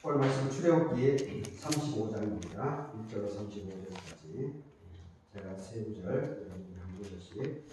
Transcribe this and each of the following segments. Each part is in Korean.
오늘 말씀은 출애굽기 35장입니다. 1절로 35절까지 제가 세 구절 여러분이 한 구절씩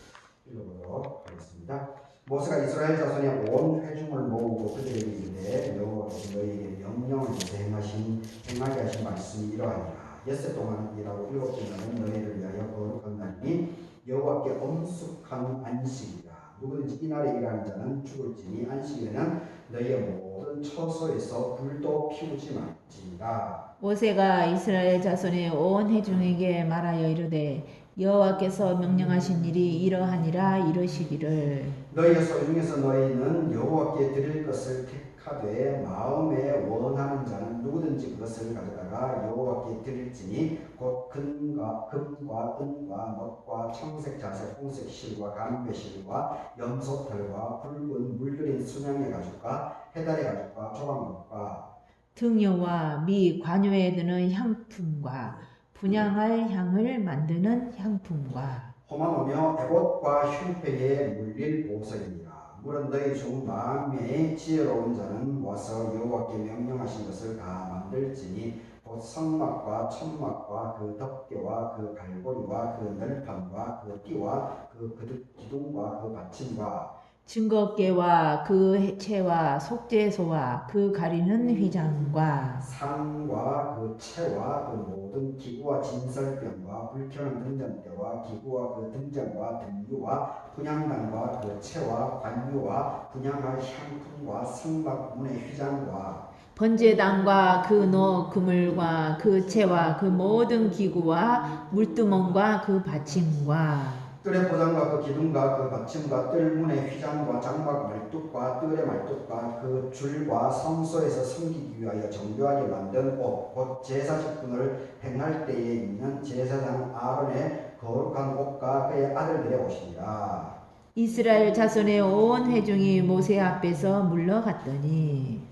읽어보도록 하겠습니다. 모세가 이스라엘 자손의 온 회중을 모으고 그들에게 이르되 여호와께서 너희에게 명령을 내서 행하신 행하게 하신 말씀이 이러하니라. 엿새 동안 일하고 일곱 동안은 너희를 위하여 거룩한 날이 여호와께 엄숙한 안식이라. 누구든지 이날에 일하는 자는 죽을지니 안식일에는 너희의 모든 처소에서 불도 피우지 말지라. 모세가 이스라엘 자손의 온 회중에게 말하여 이르되 여호와께서 명령하신 일이 이러하니라 이러시기를 너희의 소중에서 너희는 여호와께 드릴 것을 택 하되 마음에 원하는 자는 누구든지 그것을 가져다가 여호와께 드릴지니 곧 금과 금과 은과 먹과 청색 자색 홍색 실과 가는배 실과 염소털과 붉은 물들인 순양의 가죽과 해달의 가죽과 조각목과 등요와 미 관요에 드는 향품과 분양할 향을 만드는 향품과 호만오며 에봇과 흉패에 물릴 보석이니라. 물은 너희 중 마음에 지혜로운 자는 와서 여호와께 명령하신 것을 다 만들지니 곧 성막과 천막과 그 덮개와 그 갈고리와 그 널판과 그 띠와 그 기둥과 그 받침과 증거계와 그 해체와 속죄소와 그 가리는 휘장과 상과 그 채와 그 모든 기구와 진설병과 불켜는 등잔대와 기구와 그 등잔과 등유와 분향단과 그 채와 관유와 분향할 향품과 성막 문의 휘장과 번제단과 그 노 그물과 그 채와 그 모든 기구와 물두멍과 그 받침과 뜰의 보장과 그 기둥과 그 받침과 뜰 문의 휘장과 장막 말뚝과 뜰의 말뚝과 그 줄과 성소에서 섬기기 위하여 정교하게 만든 옷, 곧 제사 직분을 행할 때에 입는 제사장 아론의 거룩한 옷과 그의 아들들의 옷이니라. 이스라엘 자손의 온 회중이 모세 앞에서 물러갔더니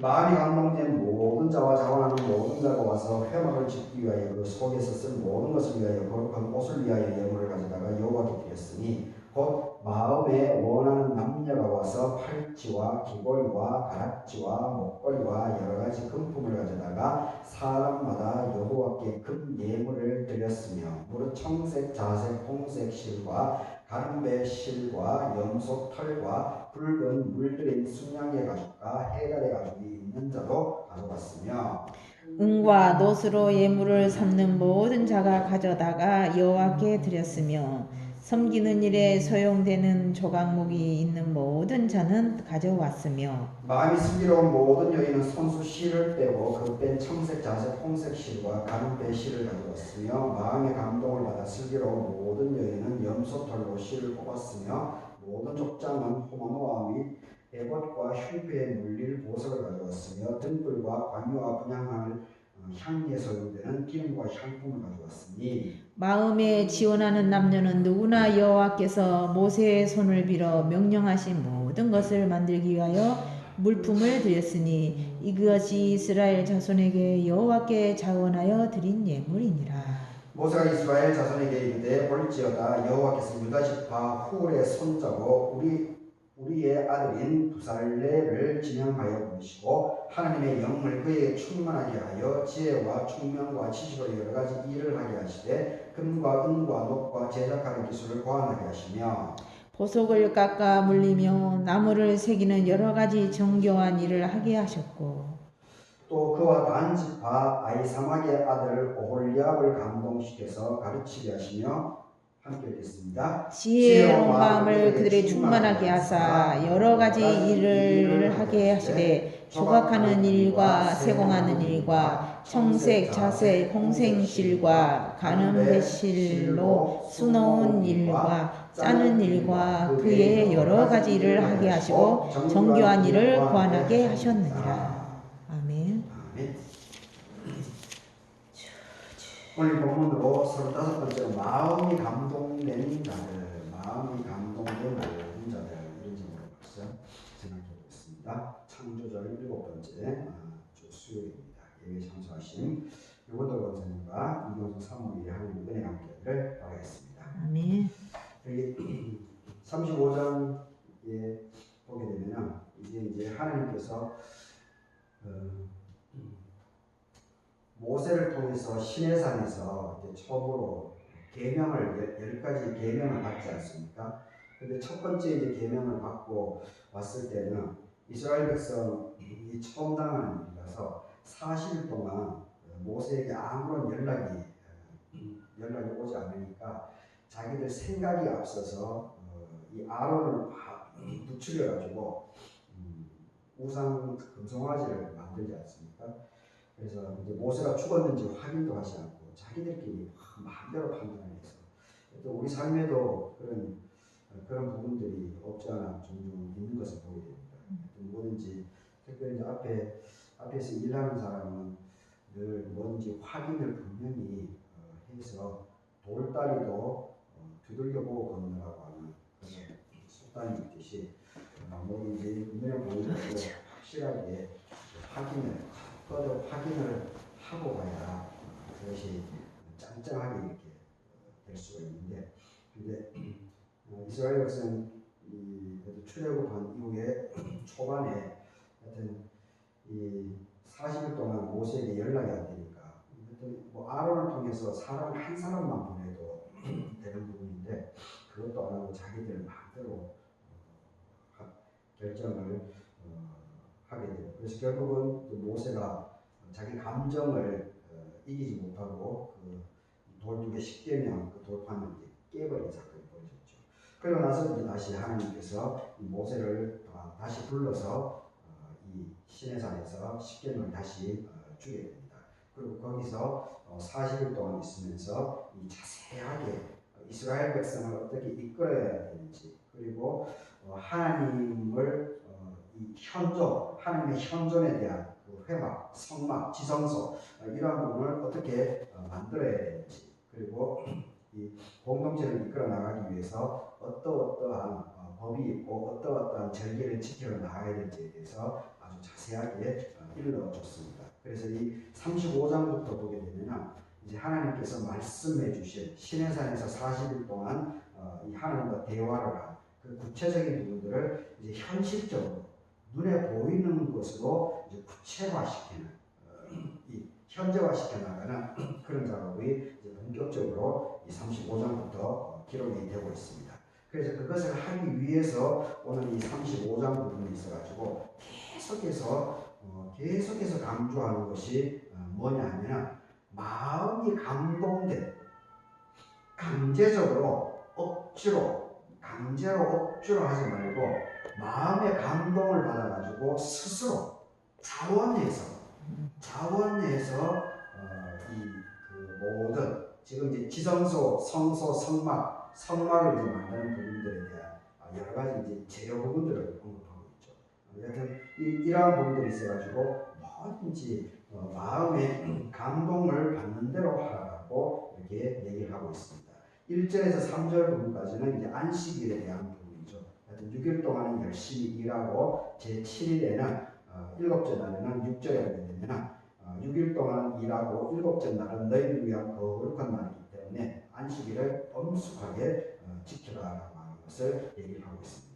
마음이 감동된 모든 자와 자원하는 모든 자가 와서 회막을 짓기 위하여 그 속에서 쓴 모든 것을 위하여 거룩한 옷을 위하여 예물을 가져다가 여호와께 드렸으니 곧 마음에 원하는 남녀가 와서 팔찌와 귀걸이와 가락지와 목걸이와 여러 가지 금품을 가져다가 사람마다 여호와께 금 예물을 드렸으며 무릇 청색, 자색, 홍색 실과 가는배 실과 염소 털과 붉은 물들인 순양의 가죽과 해갈의 가죽이 있는 자도 가져갔으며 은과 노스로 예물을 삼는 모든 자가 가져다가 여호와께 드렸으며 섬기는 일에 소용되는 조각목이 있는 모든 자는 가져왔으며. 마음이 슬기로운 모든 여인은 손수 실을 빼고 그 뺀 청색, 자색, 홍색 실과 가는배 실을 가져왔으며 마음의 감동을 받아 슬기로운 모든 여인은 염소 털로 실을 뽑았으며 모든 족장은 호마노아 및 에봇과 흉패에 물릴 보석을 가져왔으며 등불과 관유와 분향할 어, 향기에 소용되는 기름과 향품을 가져왔으니 마음에 지원하는 남녀는 누구나 여호와께서 모세의 손을 빌어 명령하신 모든 것을 만들기 위하여 물품을 드렸으니 이것이 이스라엘 자손에게 여호와께 자원하여 드린 예물이니라. 모세가 이스라엘 자손에게 이르되 볼지어다 여호와께서 유다 지파 훌의 손자고 우리 우리의 아들인 부살레를 진영하여 부르시고 하나님의 영을 그에게 충만하게 하여 지혜와 총명과 지식으로 여러 가지 일을 하게 하시되 금과 은과 녹과 제작하는 기술을 고안하게 하시며 보석을 깎아 물리며 나무를 새기는 여러 가지 정교한 일을 하게 하셨고 또 그와 단 지파 아이사막의 아들 오홀리압을 감동시켜서 가르치게 하시며 함께 읽겠습니다. 지혜로운 마음을 그들의 충만하게 하사 여러 가지 일을 하게 하시되 조각하는 일과 세공하는 일과 청색, 자색, 홍생실과 가는 배실로 수놓은 일과 짜는 일과 그의 여러 가지 일을 하게 하시고 정교한 일을 고안하게 하셨느니라. 아멘. 아멘. 오늘 본문으로 서른다섯 번째로 마음이 감동된 자들, 마음이 감동된 자들 이런 제목으로 벌써 생각해 보겠습니다. 창조절 일곱 번째 아, 주 수요일입니다. 예배 참석하신 유건도 권사님과 이경수 사모님이 하는 은혜 함께를 바라겠습니다. 아멘. 여기 35장에 보게 되면 이제 이제 하나님께서 어, 모세를 통해서 시내산에서 이제 처음으로 계명을 열, 열 가지 계명을 받지 않습니까? 근데 첫 번째 이제 계명을 받고 왔을 때는 이스라엘 백성이 처음 당하는 일이라서 40일 동안 모세에게 아무런 연락이 연락이 오지 않으니까 자기들 생각이 앞서서 어, 이 아론을 바- 부추겨 가지고 음, 우상 금송아지를 만들지 않습니까? 그래서 이제 모세가 죽었는지 확인도 하지 않고 자기들끼리 막 마음대로 판단을 해서 또 우리 삶에도 그런 어, 그런 부분들이 없지 않아 종종 있는 것을 보게 됩니다. 뭐든지 특별히 이제 앞에 앞에서 일하는 사람은 늘 뭔지 확인을 분명히 어, 해서 돌다리도 어, 두들겨 보고 걷느라고 하는 그런 습관이 있듯이 어, 뭐든지 눈에 보이는 거 확실하게 확인을 꺼져 확인을 하고 가야 어, 그것이 짱짱하게 이렇게 어, 될 수가 있는데 근데 어, 이스라엘 그래도 출애굽한 이후에 초반에 하여튼 이 40일 동안 모세에게 연락이 안 되니까 하여튼 뭐 아론을 통해서 사람 한 사람만 보내도 되는 부분인데 그것도 안 하고 자기들 마음대로 어, 하- 결정을 어, 하게 되고 그래서 결국은 그 모세가 자기 감정을 어, 이기지 못하고 그 돌두개 십계명 그 돌판을 깨버린 사건이 벌어졌죠. 그러고 나서 이제 다시 하나님께서 이 모세를 어, 다시 불러서 어, 이 시내산에서 십계명을 다시 어, 주게 됩니다. 그리고 거기서 어, 40일 동안 있으면서 이 자세하게 이스라엘 백성을 어떻게 이끌어야 되는지 그리고 어, 하나님을 현존 하나님의 현존에 대한 그 회막, 성막, 지성소 어, 이러한 부분을 어떻게 어, 만들어야 되는지 그리고 이 공동체를 이끌어 나가기 위해서 어떠어떠한 어, 법이 있고 어떠어떠한 절개를 지켜 나가야 될지에 대해서 아주 자세하게 어, 일러줬습니다. 그래서 이 35장부터 보게 되면 이제 하나님께서 말씀해 주신 시내산에서 40일 동안 어, 이 하나님과 대화를 한 그 구체적인 부분들을 이제 현실적으로 눈에 보이는 것으로 이제 구체화시키는 어, 이 현재화시켜 나가는 그런 작업이 이제 본격적으로 이 35장부터 기록이 되고 있습니다. 그래서 그것을 하기 위해서 오늘 이 35장 부분이 있어가지고 계속해서 어, 계속해서 강조하는 것이 어, 뭐냐면 마음이 감동된 강제적으로 억지로 강제로 억지로 하지 말고 마음의 감동을 받아가지고 스스로 자원해서 자원해서 어, 이그 모든 지금 이제 지성소, 성소, 성막, 성막을 이제 만드는 부분들에 대한 아, 여러 가지 이제 재료 부분들을 언급하고 있죠. 어, 여튼 이, 이러한 부분들이 있어가지고 뭐든지 어, 마음의 감동을 받는 대로 하라고 이렇게 얘기를 하고 있습니다. 1절에서 3절 부분까지는 이제 안식일에 대한 6일 동안은 열심히 일하고 제 7일에는 어, 일곱째 날에는 6절에 하게 되면 어, 6일 동안 일하고 일곱째 날은 너희를 위한 거룩한 날이기 때문에 안식일을 엄숙하게 어, 지켜라라고 하는 것을 얘기를 하고 있습니다.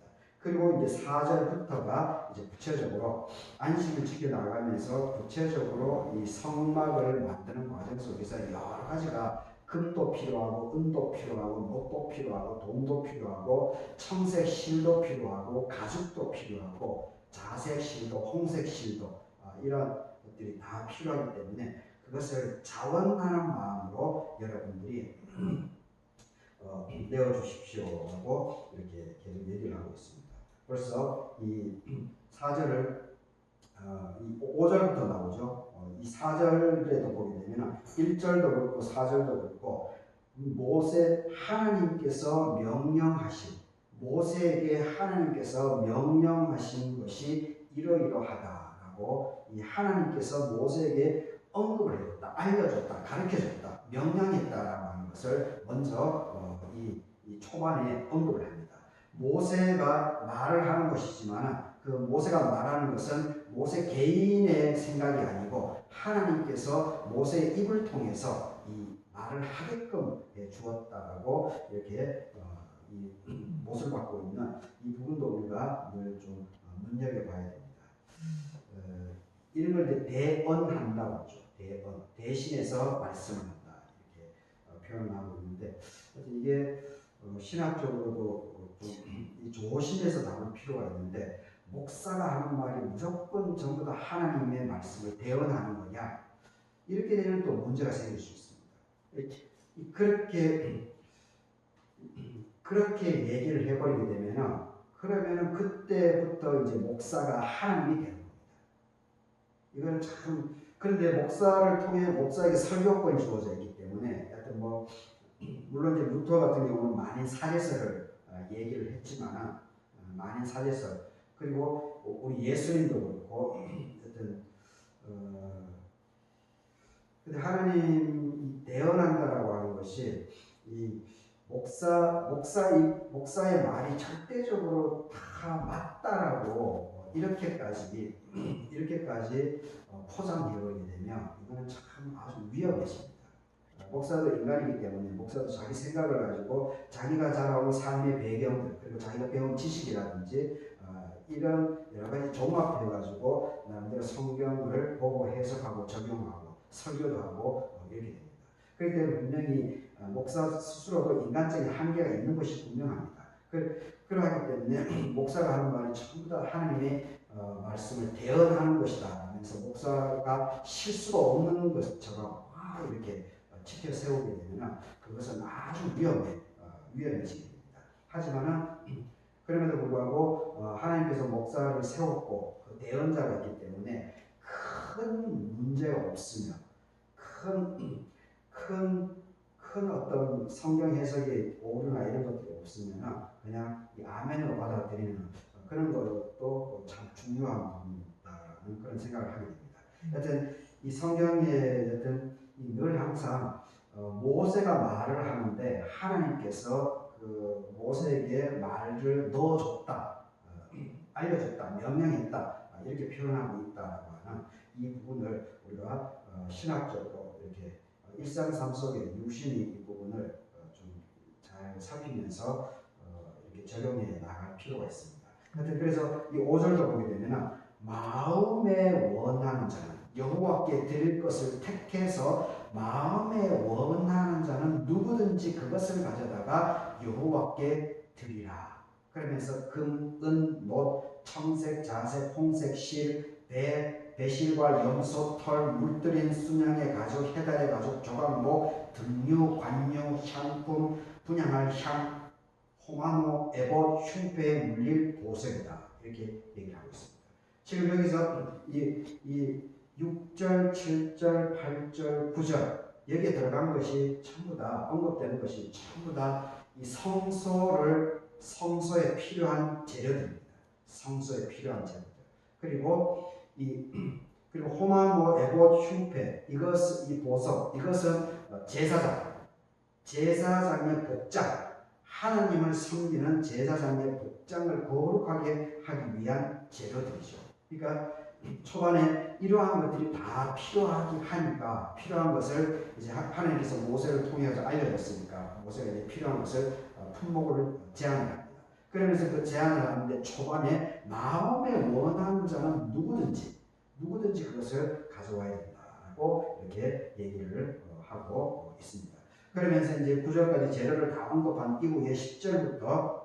그리고 이제 4절부터가 이제 구체적으로 안식을 지켜나가면서 구체적으로 이 성막을 만드는 과정 속에서 여러 가지가 금도 필요하고 은도 필요하고 목도 필요하고 돈도 필요하고 청색 실도 필요하고 가죽도 필요하고 자색 실도 홍색 실도 아, 이런 것들이 다 필요하기 때문에 그것을 자원하는 마음으로 여러분들이 어, 내어 주십시오라고 이렇게 계속 얘기를 하고 있습니다. 벌써 이 4절을 어, 이 5절부터 나오죠. 어, 이 4절에도 보게 되면 1절도 그렇고 4절도 그렇고 모세 하나님께서 명령하신 모세에게 하나님께서 명령하신 것이 이러이러하다라고 이 하나님께서 모세에게 언급을 해줬다, 알려줬다, 가르쳐줬다, 명령했다라고 하는 것을 먼저 어, 이, 이 초반에 언급을 합니다. 모세가 말을 하는 것이지만 그 모세가 말하는 것은 모세 개인의 생각이 아니고 하나님께서 모세의 입을 통해서 이 말을 하게끔 해 주었다라고 이렇게 어, 이 못을 받고 있는 이 부분도 우리가 늘 좀 눈여겨봐야 됩니다. 어, 이제 대언한다고 하죠. 대언 대신해서 말씀을 한다 이렇게 어, 표현하고 있는데 이게 어, 신학적으로도 어, 좀이 조심해서 나올 필요가 있는데 목사가 하는 말이 무조건 전부 다 하나님의 말씀을 대언하는 거냐 이렇게 되면 또 문제가 생길 수 있습니다. 이- 그렇게 그렇게 얘기를 해버리게 되면은 그러면은 그때부터 이제 목사가 하나님이 되는 겁니다. 이거는 참 그런데 목사를 통해 목사에게 설교권이 주어져 있기 때문에 하여튼 뭐 물론 이제 루터 같은 경우는 만인 사제설을 어, 얘기를 했지만은 어, 만인 사제설 그리고 우리 예수님도 그렇고 하여튼 어 근데 하나님 대언한다라고 하는 것이 이 목사 목사의 목사의 말이 절대적으로 다 맞다라고 이렇게까지 이렇게까지 어, 포장되어지게 되면 이거는 참 아주 위험해집니다. 어, 목사도 인간이기 때문에 목사도 자기 생각을 가지고 자기가 자라온 삶의 배경들 그리고 자기가 배운 지식이라든지 어, 이런 여러 가지 종합해 가지고 나름대로 성경을 보고 해석하고 적용하고 설교도 하고 어, 이렇게 됩니다. 그렇기 때문에 분명히 어, 목사 스스로도 인간적인 한계가 있는 것이 분명합니다. 그, 그러하기 때문에 목사가 하는 말이 전부 다 하나님의 어, 말씀을 대언하는 것이다 하면서 목사가 실수가 없는 것처럼 막 이렇게 어, 지켜 세우게 되면 그것은 아주 위험해 어, 위험해지게 됩니다. 하지만은 그럼에도 불구하고 어, 하나님께서 목사를 세웠고 그 대언자가 있기 때문에 큰 문제가 없으며 큰 큰, 큰 어떤 성경 해석의 오류나 이런 것들이 없으면 그냥 이 아멘으로 받아들이는 그런 것도 참 중요한 부분이다라는 그런 생각을 하게 됩니다. 여튼 이 성경에 여튼 이늘 항상 어, 모세가 말을 하는데 하나님께서 그 모세에게 말을 넣어줬다, 어, 알려줬다, 명령했다. 아, 이렇게 표현하고 있다라고 하는 이 부분을 우리가 어, 신학적으로 이렇게 어, 일상 삶 속에 유심히 이 부분을 어, 좀잘 살피면서 어, 이렇게 적용해 나갈 필요가 있습니다. 하여튼 그래서 이 5절도 보게 되면 마음에 원하는 자는 여호와께 드릴 것을 택해서 마음에 원하는 자는 누구든지 그것을 가져다가 여호와께 드리라. 그러면서 금, 은, 못, 청색, 자색, 홍색, 실, 배, 배실과 염소, 털, 물들인 순양의 가죽, 해달의 가죽, 조각목, 등류, 관유, 향품, 분양할 향, 호마노, 에봇, 흉패에 물릴 보석이다. 이렇게 얘기를 하고 있습니다. 지금 여기서 이, 이 6절, 7절, 8절, 9절 여기에 들어간 것이 전부 다 언급되는 것이 전부 다 이 성소를 성소에 필요한 재료들입니다. 성소에 필요한 재료들. 그리고 이 그리고 호마모, 에봇, 흉패 이것 이 보석 이것은 어, 제사장 제사장의 복장 하나님을 섬기는 제사장의 복장을 거룩하게 하기 위한 재료들이죠. 그러니까 초반에 이러한 것들이 다 필요하긴 하니까 필요한 것을 이제 하나님께서 모세를 통해서 알려줬으니까 모세가 이제 필요한 것을 어, 품목을 제안합니다. 그러면서 그 제안을 하는데 초반에 마음에 원하는 자는 누구든지 누구든지 그것을 가져와야 된다고 이렇게 얘기를 어, 하고 있습니다. 그러면서 이제 9절까지 재료를 다 언급한 이후에 10절부터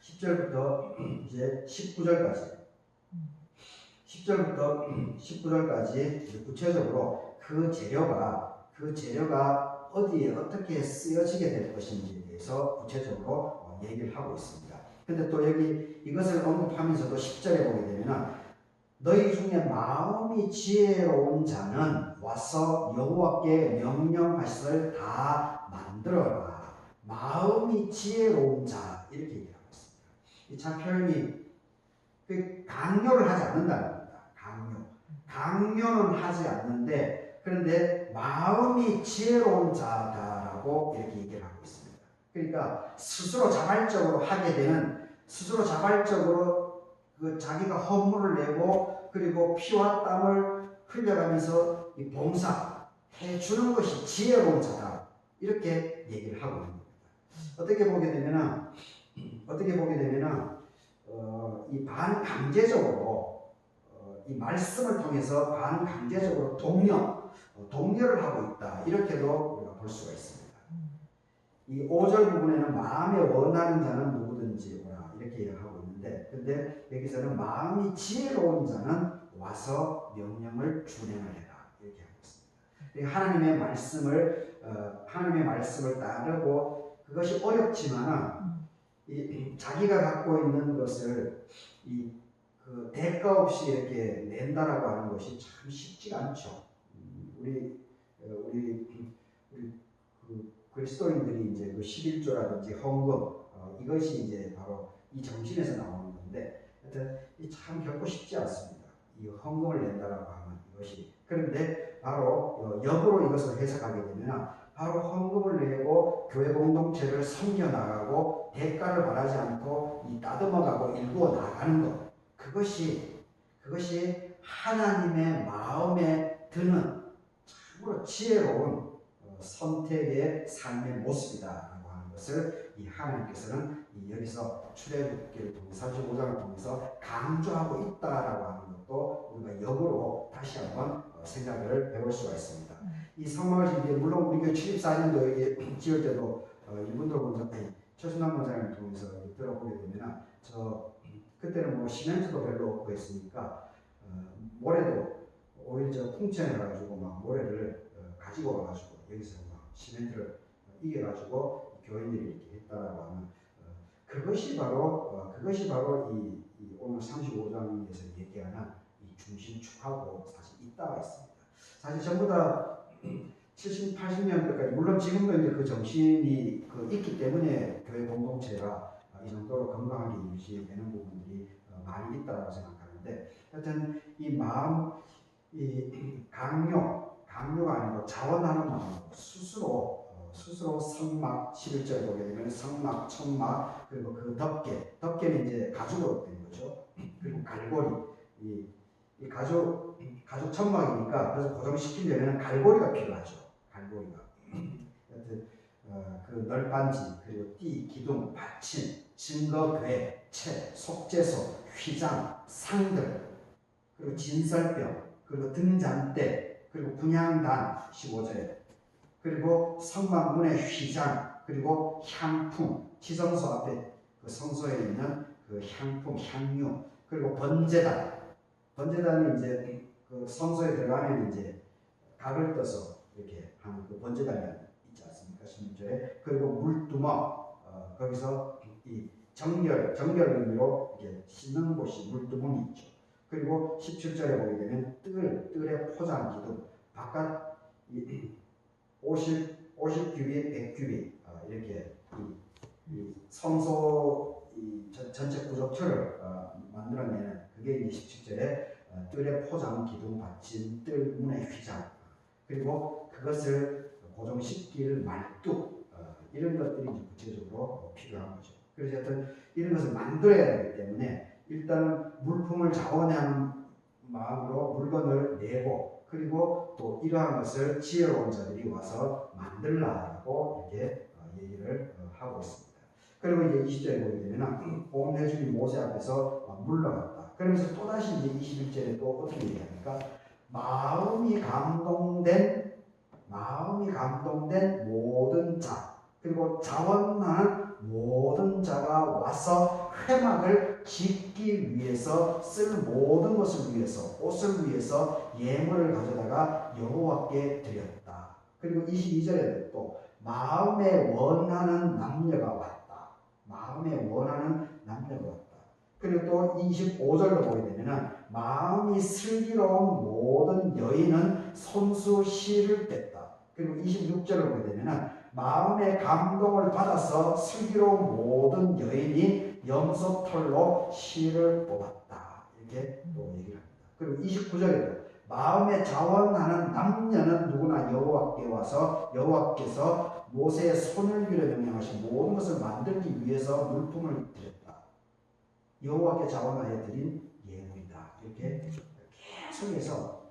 10절부터 이제 19절까지 10절부터 19절까지 구체적으로 그 재료가 그 재료가 어디에 어떻게 쓰여지게 될 것인지에 대해서 구체적으로 어, 얘기를 하고 있습니다. 근데 또 여기 이것을 언급하면서도 10절에 보게 되면 너희 중에 마음이 지혜로운 자는 와서 여호와께 명령하시를 다 만들어라. 마음이 지혜로운 자 이렇게 얘기하고 있습니다. 이 참 표현이 그 강요를 하지 않는다는. 강요는 하지 않는데 그런데 마음이 지혜로운 자다라고 이렇게 얘기를 하고 있습니다. 그러니까 스스로 자발적으로 하게 되는 스스로 자발적으로 그 자기가 헌물을 내고 그리고 피와 땀을 흘려가면서 이 봉사 해 주는 것이 지혜로운 자다 이렇게 얘기를 하고 있는 겁니다. 어떻게 보게 되면은 어떻게 보게 되면은 어, 이 반강제적으로 이 말씀을 통해서 반강제적으로 독려, 어, 독려를 하고 있다. 이렇게도 우리가 볼 수가 있습니다. 이 5절 부분에는 마음에 원하는 자는 누구든지 오라 이렇게 하고 있는데 근데 여기서는 마음이 지혜로운 자는 와서 명령을 준행하리라 이렇게 하고 있습니다. 이 하나님의 말씀을 어, 하나님의 말씀을 따르고 그것이 이 자기가 갖고 있는 것을 이 그 대가 없이 이렇게 낸다라고 하는 것이 참 쉽지가 않죠. 음, 우리 어, 우리 우리 그 그리스도인들이 이제 그 11조라든지 헌금 어, 이것이 이제 바로 이 정신에서 나오는 건데 하여튼 이참 결코 쉽지 않습니다. 이 헌금을 낸다라고 하면 이것이 그런데 바로 어, 역으로 이것을 해석하게 되면 바로 헌금을 내고 교회 공동체를 섬겨 나가고 대가를 바라지 않고 이 따듬어가고 일구어 나가는 것 그것이 그것이 하나님의 마음에 드는 참으로 지혜로운 어, 선택의 삶의 모습이다라고 하는 것을 이 하나님께서는 이 여기서 출애굽기를 통해서 35장을 통해서 강조하고 있다라고 하는 것도 우리가 역으로 다시 한번 어, 생각을 해볼 수가 있습니다. 이 성막을 때 물론 우리 교회 74년도에 지을 때도 어, 이분들 먼저 아니, 최순남 원장을 통해서 들어보게 되면 저 그때는 뭐 시멘트도 별로 없고 했으니까 어, 모래도 오히려 저 풍천해 가지고 막 모래를 어, 가지고 와가지고 여기서 막 시멘트를 이겨가지고 교인들이 이렇게 했다라고 하는 어, 그것이 바로 어, 그것이 바로 이, 이 오늘 35장에서 얘기하는 이 중심축하고 사실 있다가 있습니다. 사실 전부 다 70, 80년대까지 물론 지금도 이제 그 정신이 그 있기 때문에 교회 공동체가 이 정도로 건강하게 유지되는 부분들이 어, 많이 있다고 생각하는데 하여튼 이 마음 이 강요 강요가 아니고 자원하는 마음 스스로 어, 스스로 성막 11절에 보게 되면 성막 천막 그리고 그 덮개 덮개는 이제 가죽으로 된 거죠. 그리고 갈고리. 이, 이 가죽 가죽 천막이니까 그래서 고정시키려면 갈고리가 필요하죠. 갈고리가. 하여튼 어, 그 널빤지 그리고 띠 기둥 받침 증거 괴, 채, 속죄소, 휘장, 상들, 그리고 진설병, 그리고 등잔대, 그리고 분향단 15절에. 그리고 성막문의 휘장, 그리고 향품, 지성소 앞에 그 성소에 있는 그 향품, 향유, 그리고 번제단, 번제단이 이제 그 성소에 들어가면 이제 각을 떠서 이렇게 하는 그 번제단이 있지 않습니까? 16절에. 그리고 물두멍 어, 거기서 이 정결, 정결 의미로 이렇게 씻는 곳이 물두멍이 있죠. 그리고 17절에 보게 되면 뜰, 뜰의 포장 기둥, 바깥 이 50, 50규빗, 100규빗 어, 이렇게 이, 이 성소 이 전- 전체 구조처를 어, 만들어내는 그게 이제 17절에 어, 뜰의 포장 기둥 받침 뜰 문의 휘장 그리고 그것을 고정시킬 말뚝 어, 이런 것들이 이제 구체적으로 필요한 거죠. 그래서 하여튼 이런 것을 만들어야 되기 때문에 일단은 물품을 자원하는 마음으로 물건을 내고 그리고 또 이러한 것을 지혜로운 자들이 와서 만들라고 이렇게 어, 얘기를 어, 하고 있습니다. 그리고 이제 20절에 보게 되면 온 회중이 모세 앞에서 어, 물러갔다. 그러면서 또다시 이제 21절에 또 어떻게 얘기합니까? 마음이 감동된 마음이 감동된 모든 자 그리고 자원하는 모든 자 가 와서 회막을 짓기 위해서 쓸 모든 것을 위해서 옷을 위해서 예물을 가져다가 여호와께 드렸다. 그리고 22절에 또 마음에 원하는 남녀가 왔다. 마음에 원하는 남녀가 왔다. 그리고 또 25절로 보게 되면은 마음이 슬기로운 모든 여인은 손수 씨를 뺐다. 그리고 26절을 보게 되면은 마음의 감동을 받아서 슬기로운 모든 여인이 염소털로 씨를 뽑았다. 이렇게 또 얘기를 합니다. 그리고 29절에도 마음에 자원하는 남녀는 누구나 여호와께 와서 여호와께서 모세의 손을 빌어 명령하신 모든 것을 만들기 위해서 물품을 드렸다. 여호와께 자원하여 드린 예물이다. 이렇게 계속해서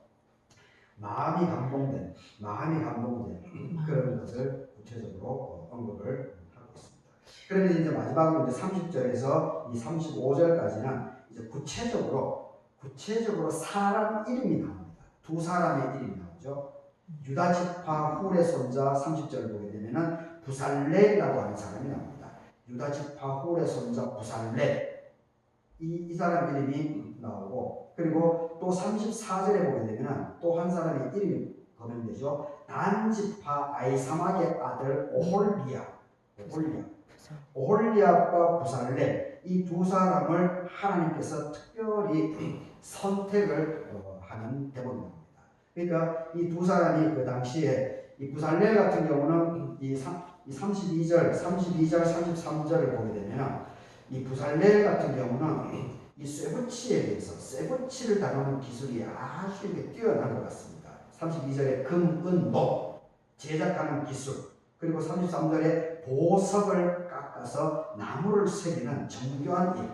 마음이 감동된 마음이 감동된 그런 것을 구체적으로 어, 언급을 하고 있습니다. 그러면 이제 마지막으로 이제 30절에서 이 35절까지는 이제 구체적으로 구체적으로 사람 이름이 나옵니다. 두 사람의 이름이 나오죠. 유다 지파 훌의 손자 30절을 보게 되면은 부살레라고 하는 사람이 나옵니다. 유다 지파 훌의 손자 부살레 이, 이 사람 이름이 나오고 그리고 또 34절에 보게 되면은 또한 사람의 이름이 거명되죠. 단 지파 아이사막의 아들 오홀리아 오홀리아 오홀리압과 부살레 이 두 사람을 하나님께서 특별히 선택을 어, 하는 대본입니다. 그러니까 이 두 사람이 그 당시에 이 부살레 같은 경우는 이, 삼, 이 32절, 32절, 33절을 보게 되면 이 부살레 같은 경우는 이 쇠붙이에 대해서 쇠붙이를 다루는 기술이 아주 뛰어난 것 같습니다. 32절에 금, 은, 목 제작하는 기술 그리고 33절에 보석을 깎아서 나무를 새기는 정교한 일.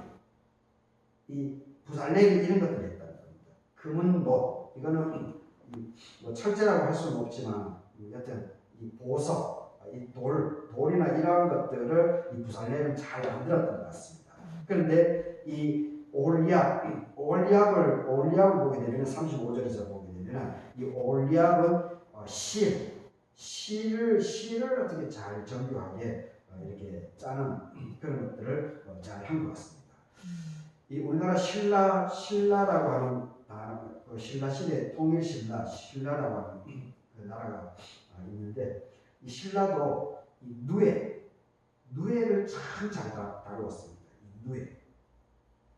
이 부살레기 이런 것들이 있다는 겁니다. 금은 뭐 이거는 이뭐 철제라고 할 수는 없지만 이 여튼 이 보석, 이 돌, 돌이나 이러한 것들을 이 부살레는 잘 만들었던 것 같습니다. 그런데 이 올리압, 올리압을 올리압을 보게 되면 35절에서 되면 이 올리압은 어, 실, 실을 실을 어떻게 잘 정교하게 어, 이렇게 짜는 그런 것들을 어, 잘한 것 같습니다. 이 우리나라 신라 신라라고 하는 그 신라 시대 통일 신라 신라라고 하는 그 나라가 아, 있는데 이 신라도 이 누에 누에를 참 잘 다루었습니다. 이 누에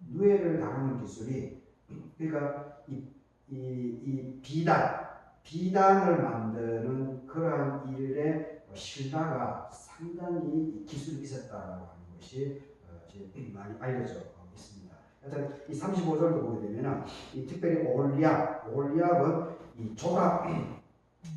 누에를 다루는 기술이 그러니까 이, 이, 이 비단 비단을 만드는 그러한 일에 신라가 상당히 기술이 있었다라고 하는 것이 어, 많이 알려져 있습니다. 하여튼 이 35절도 보게 되면은 이 특별히 올리압, 올리압은 이 조각,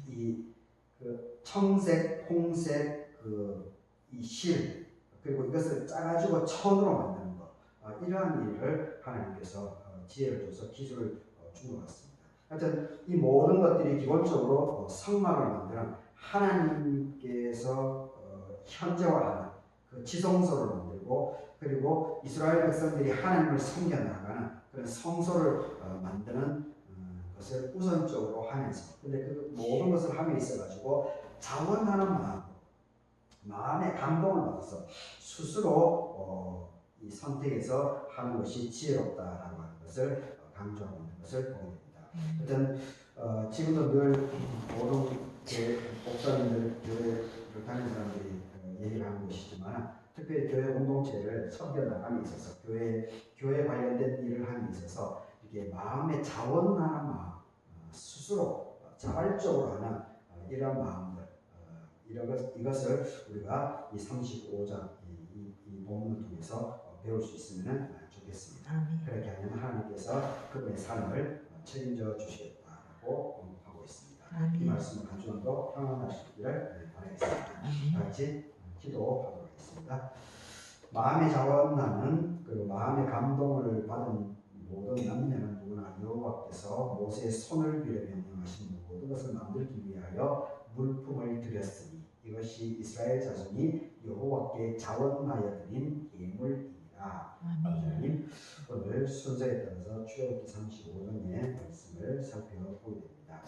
이 그 청색, 홍색 그 이 실, 그리고 이것을 짜가지고 천으로 만드는 것, 어, 이러한 일을 하나님께서 어, 지혜를 줘서 기술을 어, 같습니다. 하여튼 이 모든 것들이 기본적으로 어, 성막을 만드는 하나님께서 어, 현재화하는 그 지성소를 만들고 그리고 이스라엘 백성들이 하나님을 섬겨 나가는 그런 성소를 어, 만드는 어, 것을 우선적으로 하면서 근데 그 모든 것을 함에 있어 가지고 자원하는 마음 마음의 감동을 받아서 스스로 어, 이 선택해서 하는 것이 지혜롭다라고 하는 것을 어, 강조하고 있는 것을 보게 됩니다. 하여튼 어, 지금도 늘 모든 교회 목사님들 교회를 다니는 사람들이 어, 얘기를 하는 것이지만 특별히 교회 공동체를 섬겨 나감에 있어서 교회 교회 관련된 일을 함에 있어서 이게 마음의 자원하는 마음 어, 스스로 자발적으로 하는 어, 이런 마음들 어, 이런 것 이것을 우리가 이 35장 이, 이, 이 본문을 통해서 어, 배울 수 있으면 좋겠습니다. 그렇게 하면 하나님께서 그분의 삶을 어, 책임져 주시겠다라고 하고 있습니다. 이. 말씀을 가져도 평안하시기를 바라겠습니다. 같이 기도하도록 하겠습니다. 마음의 자원나는 그리고 마음의 감동을 받은 모든 남녀는 누구나 여호와께서 모세의 손을 빌어 명령하신 모든 것을 만들기 위하여 물품을 드렸으니 이것이 이스라엘 자손이 여호와께 자원하여 드린 예물이니 라. 아멘. 하나님 오늘 순서에 따라서 출애굽기 35장의 말씀을 살펴보게 됩니다.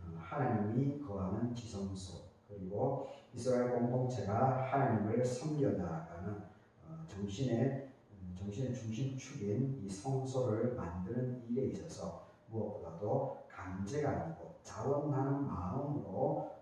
어, 하나님이 거하는 지성소 그리고 이스라엘 공동체가 하나님을 섬겨 나아가는 어, 정신의 음, 정신의 중심축인 이 성소를 만드는 일에 있어서 무엇보다도 강제가 아니고 자원하는 마음으로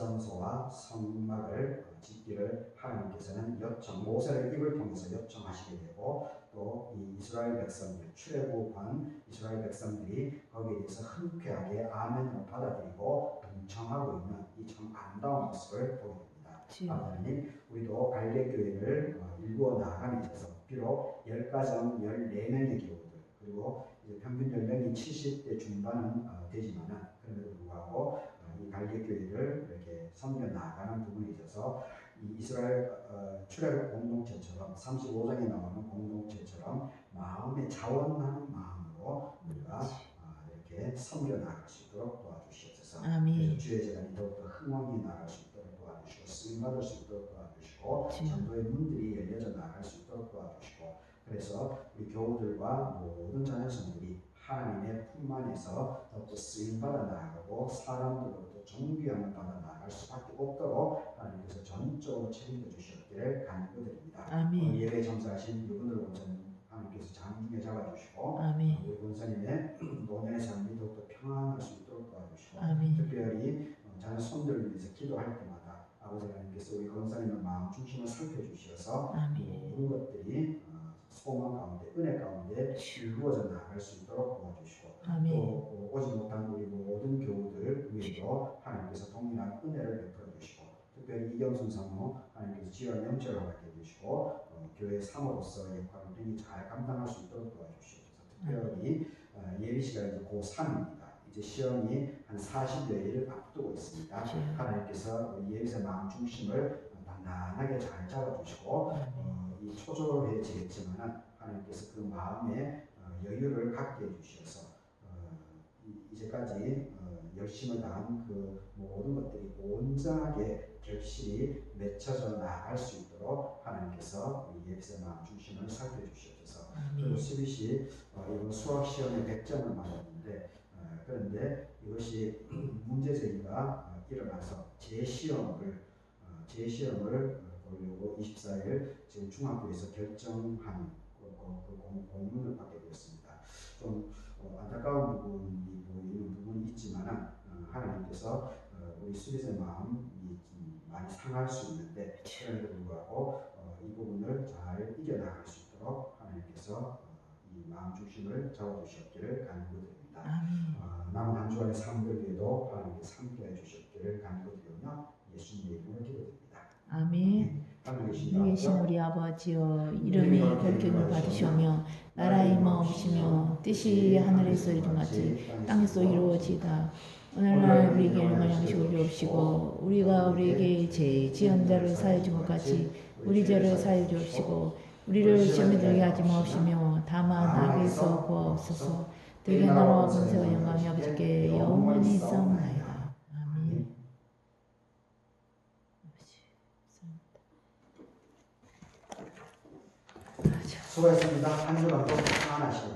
지성소와 성막을 어, 짓기를 하나님께서는 요청 모세를 입을 통해서 요청하시게 되고 또 이 이스라엘 백성들 출애굽한 이스라엘 백성들이 거기에 대해서 흔쾌하게 아멘을 받아들이고 동참하고 있는 이 참 아름다운 모습을 보게 됩니다. 하나님 우리도 갈대 교회를 어, 일구어 나아감에 있어서 비록 열 가정 14명의 교우들 그리고 평균 연령이 70대 중반은 어, 되지만은 그럼에도 불구하고 어, 이 갈대 교회를 이렇게 섬겨 나아가는 부분에 있어서 이 이스라엘 어, 출애굽 공동체처럼 35장에 나오는 공동체처럼 마음의 자원하는 마음으로 우리가 아, 이렇게 섬겨 나갈 수 있도록 도와주시옵소서. 아멘. 그래서 주의 재단이 더욱더 흥왕히 나갈 수 있도록 도와주시고 쓰임 받을 수 있도록 도와주시고. 전도의 문들이 열려져 나갈 수 있도록 도와주시고 그래서 우리 교우들과 모든 자녀 성들이 하나님의 품 안에서 더욱더 쓰임 받아 나아가고 사람들로부터 존귀함을 받아 나아갈 수밖에 없도록 하나님께서 전적으로 책임져 주셨기를 간구 드립니다. 아멘. 오늘 예배 점사하신 이분들 원사님 하나님께서 장중에 잡아주시고 아멘. 우리 원사님의 노년의 삶이 더욱더 평안할 수 있도록 도와주시고 아멘. 특별히 어, 자녀 손들을 위해서 기도할 때마다 아버지 하나님께서 우리 권사님의 마음 중심을 살펴주셔서 아멘. 모든 것들이 어, 소망 가운데 은혜 가운데 이루어져 나갈 수 있도록 도와주시고 또 아멘. 어, 오지 못한 우리 모든 교우들 위에도 하나님께서 동일한 은혜를 베풀어 주시고 특별히 이경순 사모 하나님께서 지원 영절을 받게 해주시고 어, 교회 사모로서 역할을 능히 잘 감당할 수 있도록 도와주시옵소서. 특별히 어, 예비 시간이 이제 고3입니다. 이제 시험이 한 40여일을 앞두고 있습니다. 하나님께서 우리 예비생 마음 중심을 단단하게 잘 잡아주시고 어, 이 초조해지겠지만 하나님께서 그 마음에 어, 여유를 갖게 해주셔서 어, 이- 이제까지 어, 열심을 다한 그 모든 것들이 온전하게 결실이 맺혀져 나갈 수 있도록 하나님께서 우리 예비생 마음 중심을 살펴주시옵소서. 수빗이 어, 이번 수학 시험에 100점을 맞았는데 어, 그런데 이것이 문제 제기가 어, 일어나서 재시험을 어, 재시험을 어, 보려고 24일 지금 중학교에서 결정한 그, 공, 공문을 받게 되었습니다. 좀 어, 안타까운 부분이 보이는 부분이 있지만 어, 하나님께서 어, 우리 수빗의 마음이 좀 많이 상할 수 있는데 그럼에도 불구하고 어, 이 부분을 잘 이겨나갈 수 있도록 하나님께서 어, 이 마음 중심을 잡아주셨기를 간구드립니다. 남은 한 주간의 삶들 위에도 하나님께서 함께해 주셨기를 간구드리며 예수님의 이름으로 기도드립니다. 아멘. 하늘 계신 우리 아버지여 이름이 별격을 받으시오며 나라의 마옵시며 뜻이 하늘에서 이루어지 땅에서 이루어지다. 오늘날 우리에게 일용할 양식을 주옵시고 우리가 우리에게 제 지은 자를 사해 준것 같이 우리 죄를 사해 주옵시고 우리를 시험에 들게 하지 마옵시며 다만 악에서 구하옵소서. 되게 나라와 권세와 영광이 아버지께 영원히 있사옵나이다 아멘 수고했습니다. 한 주간도 평안하시기 바랍니다.